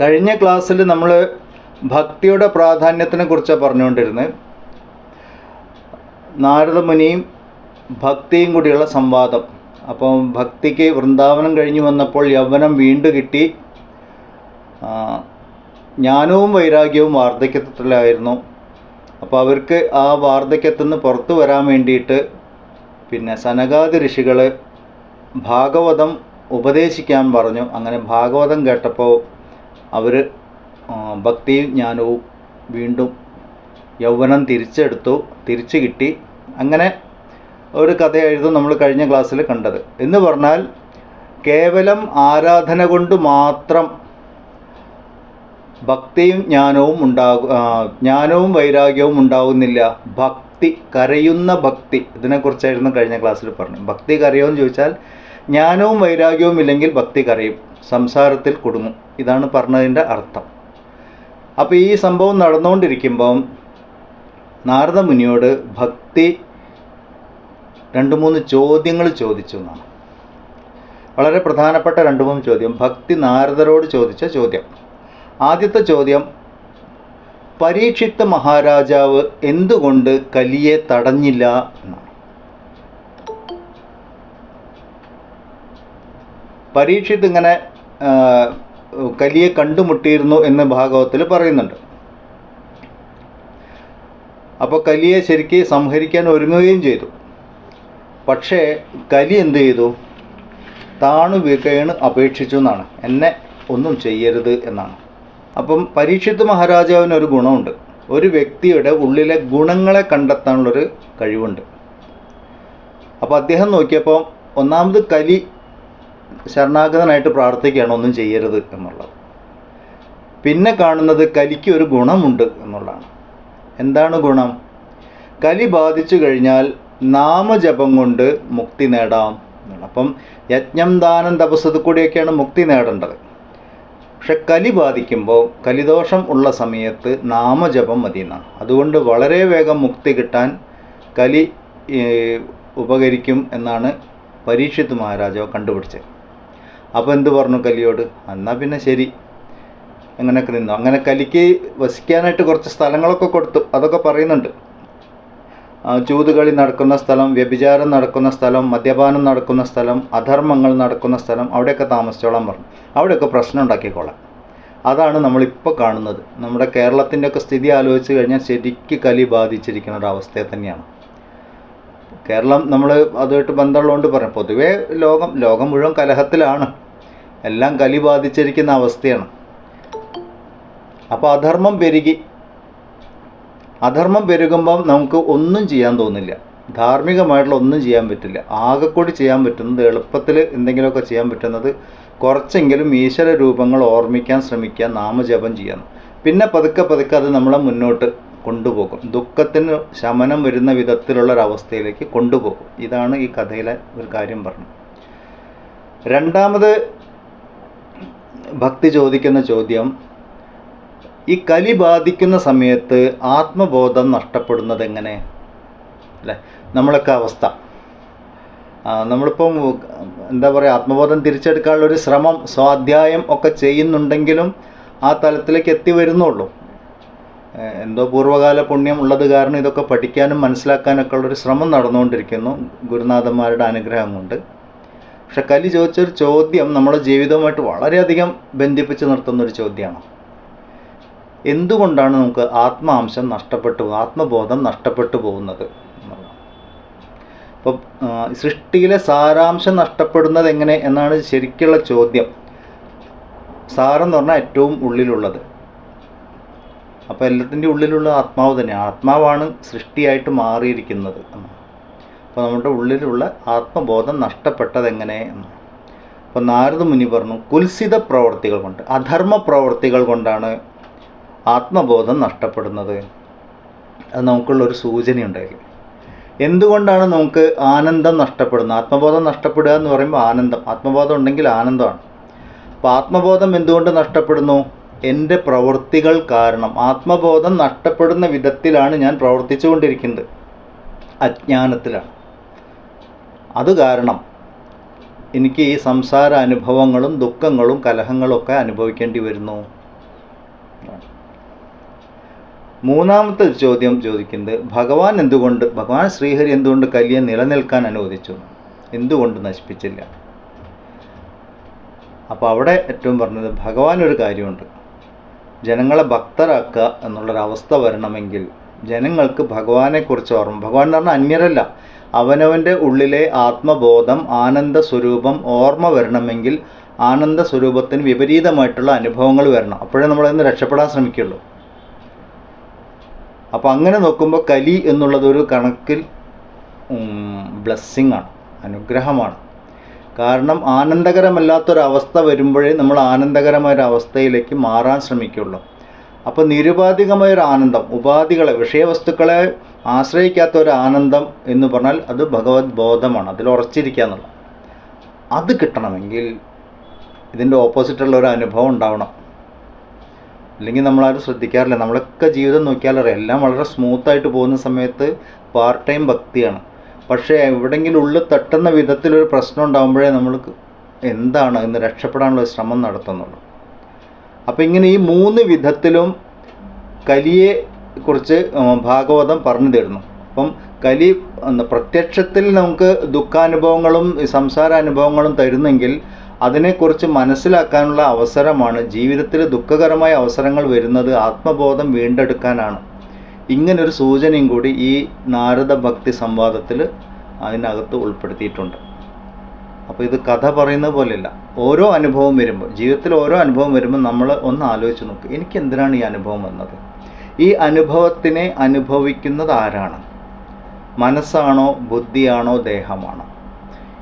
കഴിഞ്ഞ ക്ലാസ്സിൽ നമ്മൾ ഭക്തിയുടെ പ്രാധാന്യത്തിനെ കുറിച്ചാണ് പറഞ്ഞുകൊണ്ടിരുന്നത് നാരദമുനിയും ഭക്തിയും കൂടിയുള്ള സംവാദം. അപ്പം ഭക്തിക്ക് വൃന്ദാവനം കഴിഞ്ഞു വന്നപ്പോൾ യൗവനം വീണ്ടും കിട്ടി. ജ്ഞാനവും വൈരാഗ്യവും വാർദ്ധക്യത്തിലായിരുന്നു അപ്പോൾ അവർക്ക് ആ വാർദ്ധക്യത്തിൽ നിന്ന് പുറത്തു വരാൻ വേണ്ടിയിട്ട് പിന്നെ സനകാദി ഋഷികൾ ഭാഗവതം ഉപദേശിക്കാൻ പറഞ്ഞു. അങ്ങനെ ഭാഗവതം കേട്ടപ്പോൾ അവർ ഭക്തിയും ജ്ഞാനവും വീണ്ടും യൗവനം തിരിച്ചെടുത്തു തിരിച്ചു കിട്ടി. അങ്ങനെ ഒരു കഥയായിരുന്നു നമ്മൾ കഴിഞ്ഞ ക്ലാസ്സിൽ കണ്ടത്. എന്ന് പറഞ്ഞാൽ കേവലം ആരാധന കൊണ്ട് മാത്രം ഭക്തിയും ജ്ഞാനവും ഉണ്ടാകും ജ്ഞാനവും വൈരാഗ്യവും ഉണ്ടാകുന്നില്ല ഭക്തി കരയുന്ന ഭക്തി. ഇതിനെക്കുറിച്ചായിരുന്നു കഴിഞ്ഞ ക്ലാസ്സിൽ പറഞ്ഞു ഭക്തി കരയുമെന്ന് ചോദിച്ചാൽ ജ്ഞാനവും വൈരാഗ്യവും ഇല്ലെങ്കിൽ ഭക്തി കരയും. സംസാരത്തിൽ കുടുങ്ങും. ഇതാണ് പറഞ്ഞതിന്റെ അർത്ഥം. അപ്പോൾ ഈ സംഭവം നടന്നുകൊണ്ടിരിക്കുമ്പം നാരദ മുനിയോട് ഭക്തി രണ്ട് മൂന്ന് ചോദ്യങ്ങൾ ചോദിച്ചു എന്നാണ്. വളരെ പ്രധാനപ്പെട്ട രണ്ട് മൂന്ന് ചോദ്യം. ഭക്തി നാരദരോട് ചോദിച്ച ചോദ്യം. ആദ്യത്തെ ചോദ്യം പരീക്ഷിത്ത് മഹാരാജാവ് എന്തുകൊണ്ട് കലിയെ തടഞ്ഞില്ല എന്നാണ്. പരീക്ഷിത്ത് ഇങ്ങനെ കലിയെ കണ്ടുമുട്ടിയിരുന്നു എന്ന് ഭാഗവത്തിൽ പറയുന്നുണ്ട്. അപ്പോൾ കലിയെ ശരിക്ക് സംഹരിക്കാൻ ഒരുങ്ങുകയും ചെയ്തു. പക്ഷേ കലി എന്ത് ചെയ്തു? താണു വീക്കയാണ് അപേക്ഷിച്ചു എന്നാണ്. എന്നെ ഒന്നും ചെയ്യരുത് എന്നാണ്. അപ്പം പരീക്ഷിത്ത് മഹാരാജാവിന് ഒരു ഗുണമുണ്ട്. ഒരു വ്യക്തിയുടെ ഉള്ളിലെ ഗുണങ്ങളെ കണ്ടെത്താനുള്ളൊരു കഴിവുണ്ട്. അപ്പോൾ അദ്ദേഹം നോക്കിയപ്പോൾ ഒന്നാമത് കലി ശരണാഗതനായിട്ട് പ്രാർത്ഥിക്കുകയാണ് ഒന്നും ചെയ്യരുത് എന്നുള്ളത്. പിന്നെ കാണുന്നത് കലിക്ക് ഒരു ഗുണമുണ്ട് എന്നുള്ളതാണ്. എന്താണ് ഗുണം? കലി ബാധിച്ചു കഴിഞ്ഞാൽ നാമജപം കൊണ്ട് മുക്തി നേടാം എന്നുള്ള അപ്പം യജ്ഞം ദാനം തപസ്സത് കൂടിയൊക്കെയാണ് മുക്തി നേടേണ്ടത്. പക്ഷെ കലി ബാധിക്കുമ്പോൾ കലിദോഷം ഉള്ള സമയത്ത് നാമജപം മതി എന്നാണ്. അതുകൊണ്ട് വളരെ വേഗം മുക്തി കിട്ടാൻ കലി ഉപകരിക്കും എന്നാണ് പരീക്ഷിത് മഹാരാജാവ് കണ്ടുപിടിച്ചത്. അപ്പോൾ എന്ത് പറഞ്ഞു കലിയോട്? എന്നാൽ പിന്നെ ശരി. അങ്ങനെയൊക്കെ നിന്നു. അങ്ങനെ കലിക്ക് വസിക്കാനായിട്ട് കുറച്ച് സ്ഥലങ്ങളൊക്കെ കൊടുത്തു. അതൊക്കെ പറയുന്നുണ്ട്. ചൂതുകളി നടക്കുന്ന സ്ഥലം വ്യഭിചാരം നടക്കുന്ന സ്ഥലം മദ്യപാനം നടക്കുന്ന സ്ഥലം അധർമ്മങ്ങൾ നടക്കുന്ന സ്ഥലം അവിടെയൊക്കെ താമസിച്ചോളാൻ പറഞ്ഞു. അവിടെയൊക്കെ പ്രശ്നം ഉണ്ടാക്കിക്കോളാം. അതാണ് നമ്മളിപ്പോൾ കാണുന്നത്. നമ്മുടെ കേരളത്തിന്റെയൊക്കെ സ്ഥിതി ആലോചിച്ച് കഴിഞ്ഞാൽ ശരിക്ക് കലി ബാധിച്ചിരിക്കുന്ന ഒരു അവസ്ഥയെ തന്നെയാണ്. കേരളം നമ്മൾ അതുമായിട്ട് ബന്ധമുള്ളതുകൊണ്ട് പറയാം. പൊതുവേ ലോകം ലോകം മുഴുവൻ കലഹത്തിലാണ്. എല്ലാം കലി ബാധിച്ചിരിക്കുന്ന അവസ്ഥയാണ്. അപ്പോൾ അധർമ്മം പെരുകി. അധർമ്മം പെരുകുമ്പം നമുക്ക് ഒന്നും ചെയ്യാൻ തോന്നില്ല. ധാർമ്മികമായിട്ടുള്ള ഒന്നും ചെയ്യാൻ പറ്റില്ല. ആകെക്കൂടി ചെയ്യാൻ പറ്റുന്നത് എളുപ്പത്തിൽ എന്തെങ്കിലുമൊക്കെ ചെയ്യാൻ പറ്റുന്നത് കുറച്ചെങ്കിലും ഈശ്വര രൂപങ്ങൾ ഓർമ്മിക്കാൻ ശ്രമിക്കുക നാമജപം ചെയ്യാൻ പിന്നെ പതുക്കെ പതുക്കെ അത് നമ്മളെ മുന്നോട്ട് കൊണ്ടുപോകും. ദുഃഖത്തിന് ശമനം വരുന്ന വിധത്തിലുള്ള ഒരവസ്ഥയിലേക്ക് കൊണ്ടുപോകും. ഇതാണ് ഈ കഥയിലെ ഒരു കാര്യം പറഞ്ഞത്. രണ്ടാമത് ഭക്തി ചോദിക്കുന്ന ചോദ്യം ഈ കലി ബാധിക്കുന്ന സമയത്ത് ആത്മബോധം നഷ്ടപ്പെടുന്നത് എങ്ങനെ അല്ലേ? നമ്മളൊക്കെ അവസ്ഥ. നമ്മളിപ്പം എന്താ പറയുക ആത്മബോധം തിരിച്ചെടുക്കാനുള്ള ഒരു ശ്രമം സ്വാധ്യായം ഒക്കെ ചെയ്യുന്നുണ്ടെങ്കിലും ആ തലത്തിലേക്ക് എത്തി വരുന്നുള്ളൂ. എന്തോ പൂർവകാല പുണ്യം ഉള്ളത് കാരണം ഇതൊക്കെ പഠിക്കാനും മനസ്സിലാക്കാനൊക്കെ ഉള്ളൊരു ശ്രമം നടന്നുകൊണ്ടിരിക്കുന്നു ഗുരുനാഥന്മാരുടെ അനുഗ്രഹം കൊണ്ട് പക്ഷെ കലി ചോദിച്ചൊരു ചോദ്യം നമ്മുടെ ജീവിതവുമായിട്ട് വളരെയധികം ബന്ധിപ്പിച്ച് നിർത്തുന്ന ഒരു ചോദ്യമാണ്. എന്തുകൊണ്ടാണ് നമുക്ക് ആത്മാംശം നഷ്ടപ്പെട്ടു ആത്മബോധം നഷ്ടപ്പെട്ടു പോകുന്നത് അപ്പോൾ സൃഷ്ടിയിലെ സാരാംശം നഷ്ടപ്പെടുന്നത് എങ്ങനെ എന്നാണ് ശരിക്കുള്ള ചോദ്യം. സാറെന്ന് പറഞ്ഞാൽ ഏറ്റവും ഉള്ളിലുള്ളത്. അപ്പോൾ എല്ലാത്തിന്റെ ഉള്ളിലുള്ള ആത്മാവ് തന്നെയാണ്. ആത്മാവാണ് സൃഷ്ടിയായിട്ട് മാറിയിരിക്കുന്നത് അപ്പോൾ നമ്മുടെ ഉള്ളിലുള്ള ആത്മബോധം നഷ്ടപ്പെട്ടത് എങ്ങനെ അപ്പോൾ നാരദ മുനി പറഞ്ഞു കുൽസിത പ്രവർത്തികൾ കൊണ്ട് അധർമ്മ പ്രവർത്തികൾ കൊണ്ടാണ് ആത്മബോധം നഷ്ടപ്പെടുന്നത്. അത് നമുക്കുള്ളൊരു സൂചനയുണ്ടായി എന്തുകൊണ്ടാണ് നമുക്ക് ആനന്ദം നഷ്ടപ്പെടുന്നത്? ആത്മബോധം നഷ്ടപ്പെടുക എന്ന് പറയുമ്പോൾ ആനന്ദം. ആത്മബോധം ഉണ്ടെങ്കിൽ ആനന്ദമാണ്. അപ്പോൾ ആത്മബോധം എന്തുകൊണ്ട് നഷ്ടപ്പെടുന്നു? എന്റെ പ്രവൃത്തികൾ കാരണം ആത്മബോധം നഷ്ടപ്പെടുന്ന വിധത്തിലാണ് ഞാൻ പ്രവർത്തിച്ചു കൊണ്ടിരിക്കുന്നത് അജ്ഞാനത്തിലാണ്. അത് കാരണം എനിക്ക് ഈ സംസാര അനുഭവങ്ങളും ദുഃഖങ്ങളും കലഹങ്ങളും ഒക്കെ അനുഭവിക്കേണ്ടി വരുന്നു. മൂന്നാമത്തെ ചോദ്യം ചോദിക്കുന്നത് ഭഗവാൻ എന്തുകൊണ്ട് ഭഗവാൻ ശ്രീഹരി എന്തുകൊണ്ട് കലിയെ നിലനിൽക്കാൻ അനുവദിച്ചു? എന്തുകൊണ്ട് നശിപ്പിച്ചില്ല? അപ്പോൾ അവിടെ ഏറ്റവും പറഞ്ഞത് ഭഗവാൻ ഒരു കാര്യമുണ്ട്. ജനങ്ങളെ ഭക്തരാക്കുക എന്നുള്ളൊരവസ്ഥ വരണമെങ്കിൽ ജനങ്ങൾക്ക് ഭഗവാനെക്കുറിച്ച് ഓർമ്മ. ഭഗവാൻ എന്ന് പറഞ്ഞാൽ അന്യരല്ല. അവനവന്റെ ഉള്ളിലെ ആത്മബോധം ആനന്ദ സ്വരൂപം ഓർമ്മ വരണമെങ്കിൽ ആനന്ദ സ്വരൂപത്തിന് വിപരീതമായിട്ടുള്ള അനുഭവങ്ങൾ വരണം. അപ്പോഴേ നമ്മളതിന് രക്ഷപ്പെടാൻ ശ്രമിക്കുള്ളൂ അപ്പോൾ അങ്ങനെ നോക്കുമ്പോൾ കലി എന്നുള്ളതൊരു കണക്കിൽ ബ്ലെസ്സിങ് ആണ്. അനുഗ്രഹമാണ്. കാരണം ആനന്ദകരമല്ലാത്തൊരവസ്ഥ വരുമ്പോഴേ നമ്മൾ ആനന്ദകരമായ ഒരു അവസ്ഥയിലേക്ക് മാറാൻ ശ്രമിക്കുള്ളൂ. അപ്പോൾ നിരുപാധികമായൊരു ആനന്ദം ഉപാധികളെ വിഷയവസ്തുക്കളെ ആശ്രയിക്കാത്ത ഒരു ആനന്ദം എന്ന് പറഞ്ഞാൽ അത് ഭഗവത് ബോധമാണ് അതിൽ ഉറച്ചിരിക്കുക എന്നുള്ളത്. അത് കിട്ടണമെങ്കിൽ ഇതിന്റെ ഓപ്പോസിറ്റുള്ള ഒരു അനുഭവം ഉണ്ടാവണം. അല്ലെങ്കിൽ നമ്മളാരും ശ്രദ്ധിക്കാറില്ല. നമ്മളൊക്കെ ജീവിതം നോക്കിയാലറിയാം എല്ലാം വളരെ സ്മൂത്തായിട്ട് പോകുന്ന സമയത്ത് പാർട്ട് ടൈം ഭക്തിയാണ്. പക്ഷേ എവിടെയെങ്കിലും ഉള്ളിൽ തട്ടുന്ന വിധത്തിലൊരു പ്രശ്നം ഉണ്ടാകുമ്പോഴേ നമ്മൾ എന്താണ് എന്ന് രക്ഷപ്പെടാനുള്ള ശ്രമം നടത്തുന്നുള്ളൂ. അപ്പോൾ ഇങ്ങനെ ഈ മൂന്ന് വിധത്തിലും കലിയെ കുറിച്ച് ഭാഗവതം പറഞ്ഞു തരുന്നു. അപ്പം കലി പ്രത്യക്ഷത്തിൽ നമുക്ക് ദുഃഖാനുഭവങ്ങളും സംസാര അനുഭവങ്ങളും തരുന്നെങ്കിൽ അതിനെക്കുറിച്ച് മനസ്സിലാക്കാനുള്ള അവസരമാണ്. ജീവിതത്തിൽ ദുഃഖകരമായ അവസരങ്ങൾ വരുന്നത് ആത്മബോധം വീണ്ടെടുക്കാനാണ്. ഇങ്ങനൊരു സൂചനയും കൂടി ഈ നാരദ ഭക്തി സംവാദത്തിൽ അതിനകത്ത് ഉൾപ്പെടുത്തിയിട്ടുണ്ട്. അപ്പോൾ ഇത് കഥ പറയുന്ന പോലെയല്ല. ഓരോ അനുഭവം വരുമ്പോൾ ജീവിതത്തിൽ ഓരോ അനുഭവം വരുമ്പോൾ നമ്മൾ ഒന്ന് ആലോചിച്ച് നോക്കുക എനിക്ക് എന്തിനാണ് ഈ അനുഭവം വന്നത്? ഈ അനുഭവത്തിനെ അനുഭവിക്കുന്നത് ആരാണ്? മനസ്സാണോ ബുദ്ധിയാണോ ദേഹമാണോ?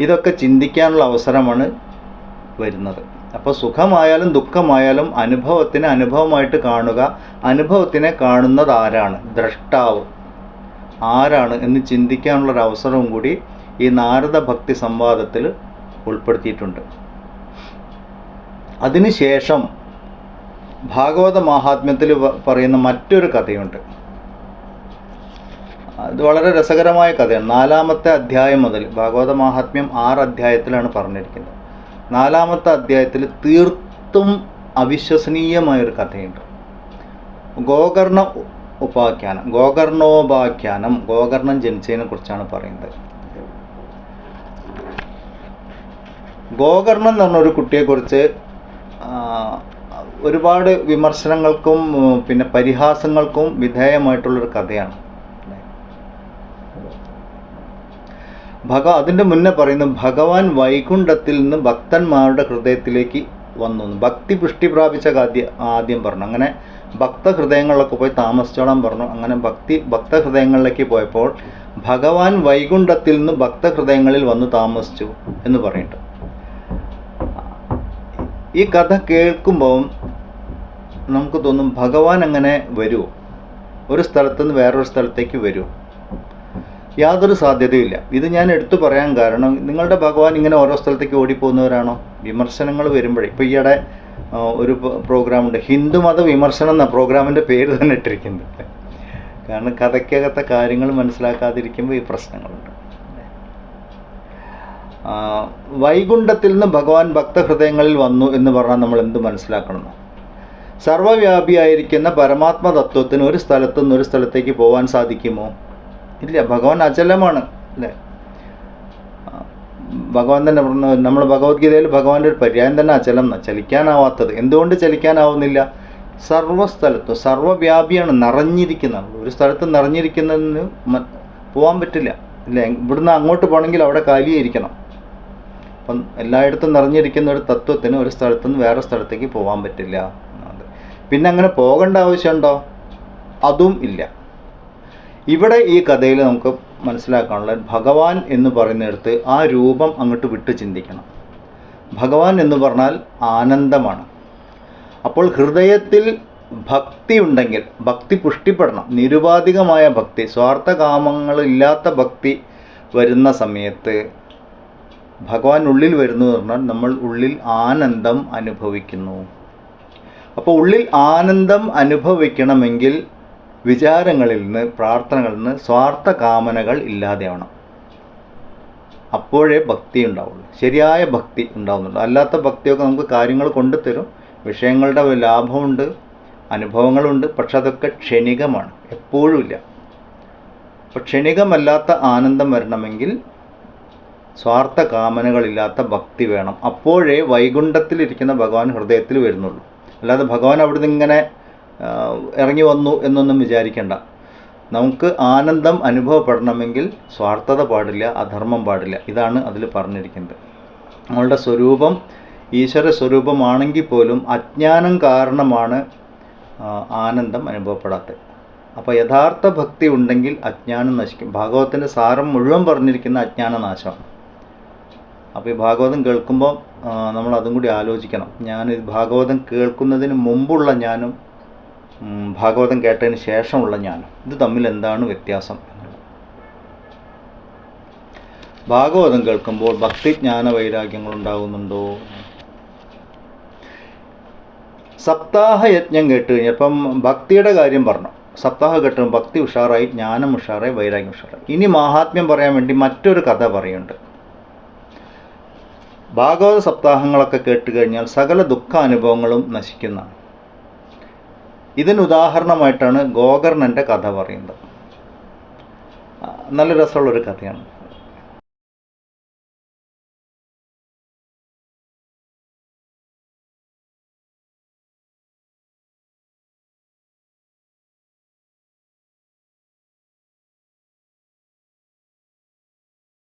ഇതൊക്കെ ചിന്തിക്കാനുള്ള അവസരമാണ് വരുന്നത്. അപ്പോൾ സുഖമായാലും ദുഃഖമായാലും അനുഭവത്തിനെ അനുഭവമായിട്ട് കാണുക. അനുഭവത്തിനെ കാണുന്നത് ആരാണ്? ദ്രഷ്ടാവ്. ആരാണ് എന്ന് ചിന്തിക്കാനുള്ളൊരു അവസരവും കൂടി ഈ നാരദ ഭക്തി സംവാദത്തിൽ ഉൾപ്പെടുത്തിയിട്ടുണ്ട്. അതിനുശേഷം ഭാഗവത മഹാത്മ്യത്തിൽ പറയുന്ന മറ്റൊരു കഥയുണ്ട്. അത് വളരെ രസകരമായ കഥയാണ്. നാലാമത്തെ അധ്യായം മുതൽ ഭാഗവത മഹാത്മ്യം ആറ് അധ്യായത്തിലാണ് പറഞ്ഞിരിക്കുന്നത്. നാലാമത്തെ അധ്യായത്തിൽ തീർത്തും അവിശ്വസനീയമായൊരു കഥയുണ്ട്. ഗോകർണ ഉപാഖ്യാനം ഗോകർണോപാഖ്യാനം ഗോകർണം ജനിച്ചതിനെ കുറിച്ചാണ് പറയുന്നത്. ഗോകർണം എന്ന് പറഞ്ഞ ഒരു കുട്ടിയെക്കുറിച്ച് ഒരുപാട് വിമർശനങ്ങൾക്കും പിന്നെ പരിഹാസങ്ങൾക്കും വിധേയമായിട്ടുള്ളൊരു കഥയാണ്. ഭഗ അതിന്റെ മുന്നേ പറയുന്നു ഭഗവാൻ വൈകുണ്ഠത്തിൽ നിന്ന് ഭക്തന്മാരുടെ ഹൃദയത്തിലേക്ക് വന്നു. ഭക്തി പുഷ്ടി പ്രാപിച്ച ആദ്യം ആദ്യം പറഞ്ഞു. അങ്ങനെ ഭക്തഹൃദയങ്ങളിലൊക്കെ പോയി താമസിച്ചോളാൻ പറഞ്ഞു. അങ്ങനെ ഭക്തി ഭക്തഹൃദയങ്ങളിലേക്ക് പോയപ്പോൾ ഭഗവാൻ വൈകുണ്ഠത്തിൽ നിന്ന് ഭക്തഹൃദയങ്ങളിൽ വന്ന് താമസിച്ചു എന്ന് പറയുന്നുണ്ട്. ഈ കഥ കേൾക്കുമ്പോൾ നമുക്ക് തോന്നും ഭഗവാൻ അങ്ങനെ വരുമോ ഒരു സ്ഥലത്തുനിന്ന് വേറൊരു സ്ഥലത്തേക്ക് വരുമോ യാതൊരു സാധ്യതയില്ല ഇത് ഞാൻ എടുത്തു പറയാൻ കാരണം നിങ്ങളുടെ ഭഗവാൻ ഇങ്ങനെ ഓരോ സ്ഥലത്തേക്ക് ഓടിപ്പോകുന്നവരാണോ? വിമർശനങ്ങൾ വരുമ്പോഴേ. ഇപ്പോൾ ഈയിടെ ഒരു പ്രോഗ്രാമുണ്ട്. ഹിന്ദുമത വിമർശനം എന്ന പ്രോഗ്രാമിന്റെ പേര് തന്നെ ഇട്ടിരിക്കുന്നത്. കാരണം കഥയ്ക്കകത്തെ കാര്യങ്ങൾ മനസ്സിലാക്കാതിരിക്കുമ്പോൾ ഈ പ്രശ്നങ്ങളുണ്ട്. വൈകുണ്ഠത്തിൽ നിന്ന് ഭഗവാൻ ഭക്തഹൃദയങ്ങളിൽ വന്നു എന്ന് പറഞ്ഞാൽ നമ്മൾ എന്ത് മനസ്സിലാക്കണം? സർവവ്യാപിയായിരിക്കുന്ന പരമാത്മ തത്വത്തിന് ഒരു സ്ഥലത്തുനിന്ന് ഒരു സ്ഥലത്തേക്ക് പോകാൻ സാധിക്കുമോ? ഇല്ല ഭഗവാൻ അചലമാണ് അല്ലേ? ഭഗവാൻ തന്നെ നമ്മൾ ഭഗവത്ഗീതയിൽ ഭഗവാന്റെ ഒരു പര്യായം തന്നെ അചലം ചലിക്കാനാവാത്തത്. എന്തുകൊണ്ട് ചലിക്കാനാവുന്നില്ല? സർവസ്ഥലത്തും സർവവ്യാപിയാണ് നിറഞ്ഞിരിക്കുന്നത്. ഒരു സ്ഥലത്ത് നിറഞ്ഞിരിക്കുന്നതിന് പോകാൻ പറ്റില്ല ഇല്ല? ഇവിടുന്ന് അങ്ങോട്ട് പോകണമെങ്കിൽ അവിടെ കാലിയായിരിക്കണം. അപ്പം എല്ലായിടത്തും നിറഞ്ഞിരിക്കുന്ന ഒരു തത്വത്തിന് ഒരു സ്ഥലത്തു നിന്ന് വേറെ സ്ഥലത്തേക്ക് പോകാൻ പറ്റില്ല. പിന്നെ അങ്ങനെ പോകേണ്ട ആവശ്യമുണ്ടോ? അതും ഇല്ല. ഇവിടെ ഈ കഥയിൽ നമുക്ക് മനസ്സിലാക്കാനുള്ള ഭഗവാൻ എന്ന് പറയുന്നിടത്ത് ആ രൂപം അങ്ങോട്ട് വിട്ട് ചിന്തിക്കണം. ഭഗവാൻ എന്ന് പറഞ്ഞാൽ ആനന്ദമാണ്. അപ്പോൾ ഹൃദയത്തിൽ ഭക്തി ഉണ്ടെങ്കിൽ ഭക്തി പുഷ്ടിപ്പെടണം. നിരുപാധികമായ ഭക്തി സ്വാർത്ഥകാമങ്ങളില്ലാത്ത ഭക്തി വരുന്ന സമയത്ത് ഭഗവാൻ ഉള്ളിൽ വരുന്നു എന്ന് പറഞ്ഞാൽ നമ്മൾ ഉള്ളിൽ ആനന്ദം അനുഭവിക്കുന്നു. അപ്പോൾ ഉള്ളിൽ ആനന്ദം അനുഭവിക്കണമെങ്കിൽ വിചാരങ്ങളിൽ നിന്ന് പ്രാർത്ഥനകളിൽ നിന്ന് സ്വാർത്ഥ കാമനകൾ ഇല്ലാതെയാവണം. അപ്പോഴേ ഭക്തി ഉണ്ടാവുള്ളൂ. ശരിയായ ഭക്തി ഉണ്ടാവുന്നുള്ളൂ അല്ലാത്ത ഭക്തിയൊക്കെ നമുക്ക് കാര്യങ്ങൾ കൊണ്ടുതരും. വിഷയങ്ങളുടെ ലാഭമുണ്ട് അനുഭവങ്ങളുണ്ട് പക്ഷെ അതൊക്കെ ക്ഷണികമാണ്. എപ്പോഴുമില്ല അപ്പോൾ ക്ഷണികമല്ലാത്ത ആനന്ദം വരണമെങ്കിൽ സ്വാർത്ഥ കാമനകളില്ലാത്ത ഭക്തി വേണം. അപ്പോഴേ വൈകുണ്ഠത്തിലിരിക്കുന്ന ഭഗവാൻ ഹൃദയത്തിൽ വരുന്നുള്ളൂ. അല്ലാതെ ഭഗവാൻ അവിടുന്ന് ഇങ്ങനെ ഇറങ്ങി വന്നു എന്നൊന്നും വിചാരിക്കേണ്ട. നമുക്ക് ആനന്ദം അനുഭവപ്പെടണമെങ്കിൽ സ്വാർത്ഥത പാടില്ല അധർമ്മം പാടില്ല. ഇതാണ് അതിൽ പറഞ്ഞിരിക്കുന്നത്. നമ്മളുടെ സ്വരൂപം ഈശ്വര സ്വരൂപമാണെങ്കിൽ പോലും അജ്ഞാനം കാരണമാണ് ആനന്ദം അനുഭവപ്പെടാത്തത്. അപ്പോൾ യഥാർത്ഥ ഭക്തി ഉണ്ടെങ്കിൽ അജ്ഞാനം നശിക്കും. ഭാഗവതത്തിന്റെ സാരം മുഴുവൻ പറഞ്ഞിരിക്കുന്ന അജ്ഞാനനാശമാണ് അപ്പോൾ ഈ ഭാഗവതം കേൾക്കുമ്പോൾ നമ്മൾ അതും കൂടി ആലോചിക്കണം. ഞാൻ ഈ ഭാഗവതം കേൾക്കുന്നതിന് മുമ്പുള്ള ഞാനും ഭാഗവതം കേട്ടതിന് ശേഷമുള്ള ഞാനും. ഇത് തമ്മിൽ എന്താണ് വ്യത്യാസം? ഭാഗവതം കേൾക്കുമ്പോൾ ഭക്തിജ്ഞാന വൈരാഗ്യങ്ങൾ ഉണ്ടാകുന്നുണ്ടോ സപ്താഹ യജ്ഞം കേട്ട് കഴിഞ്ഞാൽ ഇപ്പം ഭക്തിയുടെ കാര്യം പറഞ്ഞു. സപ്താഹ കേട്ടും ഭക്തി ഉഷാറായി ജ്ഞാനം ഉഷാറായി വൈരാഗ്യം ഉഷാറായി. ഇനി മഹാത്മ്യം പറയാൻ വേണ്ടി മറ്റൊരു കഥ പറയുന്നുണ്ട്. ഭാഗവത സപ്താഹങ്ങളൊക്കെ കേട്ട് കഴിഞ്ഞാൽ സകല ദുഃഖാനുഭവങ്ങളും നശിക്കുന്നതാണ്. ഇതിന് ഉദാഹരണമായിട്ടാണ് ഗോകർണന്റെ കഥ പറയുന്നത്. നല്ല രസമുള്ളൊരു കഥയാണ്.